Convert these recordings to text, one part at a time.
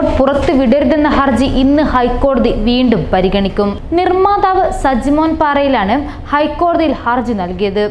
Report പുറത്തു വിടരുതെന്ന ഹർജി ഇന്ന് ഹൈക്കോടതി വീണ്ടും പരിഗണിക്കും. നിർമ്മാതാവ് സജിമോൻ പാറയിലാണ് ഹൈക്കോടതിയിൽ ഹർജി നൽകിയത്.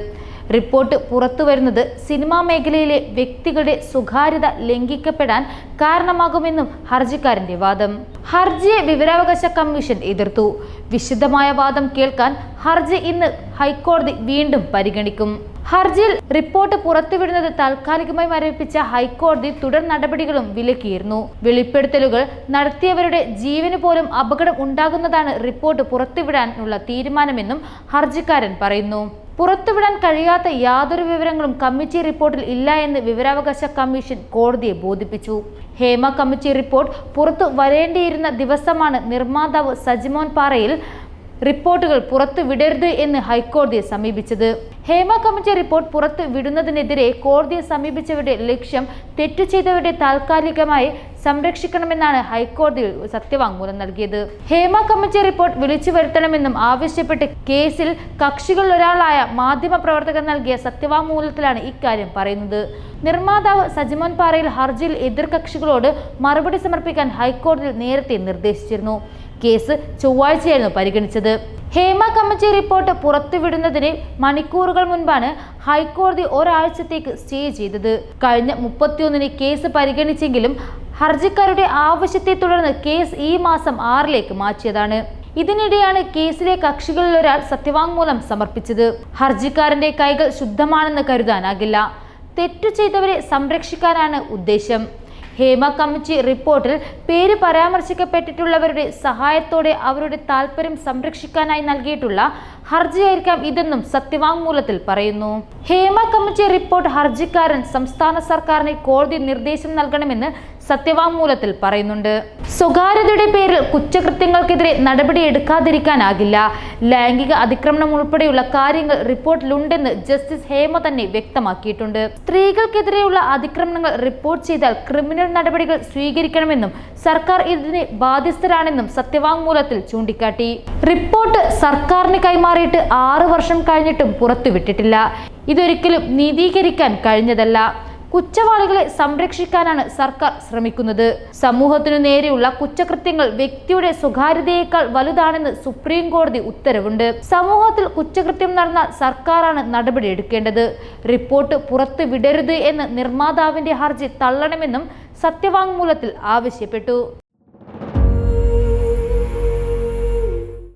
റിപ്പോർട്ട് പുറത്തു വരുന്നത് സിനിമാ മേഖലയിലെ വ്യക്തികളുടെ സ്വകാര്യത ലംഘിക്കപ്പെടാൻ കാരണമാകുമെന്നും ഹർജിക്കാരന്റെ വാദം. ഹർജിയെ വിവരാവകാശ കമ്മീഷൻ എതിർത്തു. വിശദമായ വാദം കേൾക്കാൻ ഹർജി ഇന്ന് ഹൈക്കോടതി വീണ്ടും പരിഗണിക്കും. ഹർജിയിൽ റിപ്പോർട്ട് പുറത്തുവിടുന്നത് താൽക്കാലികമായി മരവിപ്പിച്ച ഹൈക്കോടതി തുടർ നടപടികളും വിലക്കിയിരുന്നു. വെളിപ്പെടുത്തലുകൾ നടത്തിയവരുടെ ജീവന് പോലും അപകടം ഉണ്ടാകുന്നതാണ് റിപ്പോർട്ട് പുറത്തുവിടാനുള്ള തീരുമാനമെന്നും ഹർജിക്കാരൻ പറയുന്നു. പുറത്തുവിടാൻ കഴിയാത്ത യാതൊരു വിവരങ്ങളും കമ്മിറ്റി റിപ്പോർട്ടിൽ ഇല്ല എന്ന് വിവരാവകാശ കമ്മീഷൻ കോടതിയെ ബോധിപ്പിച്ചു. ഹേമ കമ്മിറ്റി റിപ്പോർട്ട് പുറത്തു വരേണ്ടിയിരുന്ന ദിവസമാണ് നിർമ്മാതാവ് സജിമോൻ പാറയിൽ റിപ്പോർട്ടുകൾ പുറത്തു വിടരുത് എന്ന് ഹൈക്കോടതിയെ സമീപിച്ചത്. ഹേമ കമ്മിറ്റി റിപ്പോർട്ട് പുറത്തു വിടുന്നതിനെതിരെ കോടതിയെ സമീപിച്ചവരുടെ ലക്ഷ്യം തെറ്റു ചെയ്തവരുടെ താൽക്കാലികമായി സംരക്ഷിക്കണമെന്നാണ് ഹൈക്കോടതിയിൽ സത്യവാങ്മൂലം നൽകിയത്. ഹേമ കമ്മിറ്റി റിപ്പോർട്ട് വിളിച്ചു വരുത്തണമെന്നും ആവശ്യപ്പെട്ട് കേസിൽ കക്ഷികളിൽ ഒരാളായ മാധ്യമ പ്രവർത്തകർ നൽകിയ സത്യവാങ്മൂലത്തിലാണ് ഇക്കാര്യം പറയുന്നത്. നിർമ്മാതാവ് സജിമോൻ പാറയിൽ ഹർജിയിൽ എതിർകക്ഷികളോട് മറുപടി സമർപ്പിക്കാൻ ഹൈക്കോടതി നേരത്തെ നിർദ്ദേശിച്ചിരുന്നു. കേസ് ചൊവ്വാഴ്ചയായിരുന്നു പരിഗണിച്ചത്. ഹേമ കമ്മിറ്റി റിപ്പോർട്ട് പുറത്തുവിടുന്നതിന് മണിക്കൂറുകൾ മുൻപാണ് ഹൈക്കോടതി ഒരാഴ്ചത്തേക്ക് സ്റ്റേ ചെയ്തത്. കഴിഞ്ഞ മുപ്പത്തിയൊന്നിന് കേസ് പരിഗണിച്ചെങ്കിലും ഹർജിക്കാരുടെ ആവശ്യത്തെ തുടർന്ന് കേസ് ഈ മാസം ആറിലേക്ക് മാറ്റിയതാണ്. ഇതിനിടെയാണ് കേസിലെ കക്ഷികളിൽ ഒരാൾ സത്യവാങ്മൂലം സമർപ്പിച്ചത്. ഹർജിക്കാരന്റെ കൈകൾ ശുദ്ധമാണെന്ന് കരുതാനാകില്ല. തെറ്റു ചെയ്തവരെ സംരക്ഷിക്കാനാണ് ഉദ്ദേശം. ഹേമ കമ്മിറ്റി റിപ്പോർട്ടിൽ പേര് പരാമർശിക്കപ്പെട്ടിട്ടുള്ളവരുടെ സഹായത്തോടെ അവരുടെ താല്പര്യം സംരക്ഷിക്കാനായി നൽകിയിട്ടുള്ള ഹർജിയായിരിക്കാം ഇതെന്നും സത്യവാങ്മൂലത്തിൽ പറയുന്നു. ഹേമ കമ്മിറ്റി റിപ്പോർട്ട് ഹർജിക്കാരൻ സംസ്ഥാന സർക്കാരിന് കോടതി നിർദ്ദേശം നൽകണമെന്ന് സത്യവാങ്മൂലത്തിൽ പറയുന്നുണ്ട്. സ്വകാര്യതയുടെ പേരിൽ കുറ്റകൃത്യങ്ങൾക്കെതിരെ നടപടി എടുക്കാതിരിക്കാനാകില്ല. ലൈംഗിക അതിക്രമണം ഉൾപ്പെടെയുള്ള കാര്യങ്ങൾ റിപ്പോർട്ടിലുണ്ടെന്ന് ജസ്റ്റിസ് ഹേമ തന്നെ വ്യക്തമാക്കിയിട്ടുണ്ട്. സ്ത്രീകൾക്കെതിരെയുള്ള അതിക്രമണങ്ങൾ റിപ്പോർട്ട് ചെയ്താൽ ക്രിമിനൽ നടപടികൾ സ്വീകരിക്കണമെന്നും സർക്കാർ ഇതിന് ബാധ്യസ്ഥരാണെന്നും സത്യവാങ്മൂലത്തിൽ ചൂണ്ടിക്കാട്ടി. റിപ്പോർട്ട് സർക്കാരിന് കൈമാറിയിട്ട് ആറു വർഷം കഴിഞ്ഞിട്ടും പുറത്തുവിട്ടിട്ടില്ല. ഇതൊരിക്കലും നീതീകരിക്കാൻ കഴിഞ്ഞതല്ല. കുറ്റവാളികളെ സംരക്ഷിക്കാനാണ് സർക്കാർ ശ്രമിക്കുന്നത്. സമൂഹത്തിനു നേരെയുള്ള കുറ്റകൃത്യങ്ങൾ വ്യക്തിയുടെ സ്വകാര്യതയേക്കാൾ വലുതാണെന്ന് സുപ്രീം കോടതി ഉത്തരവുണ്ട്. സമൂഹത്തിൽ കുറ്റകൃത്യം നടന്നാൽ സർക്കാരാണ് നടപടിയെടുക്കേണ്ടത് റിപ്പോർട്ട് പുറത്തു വിടരുത് എന്ന് നിർമ്മാതാവിന്റെ ഹർജി തള്ളണമെന്നും സത്യവാങ്മൂലത്തിൽ ആവശ്യപ്പെട്ടു.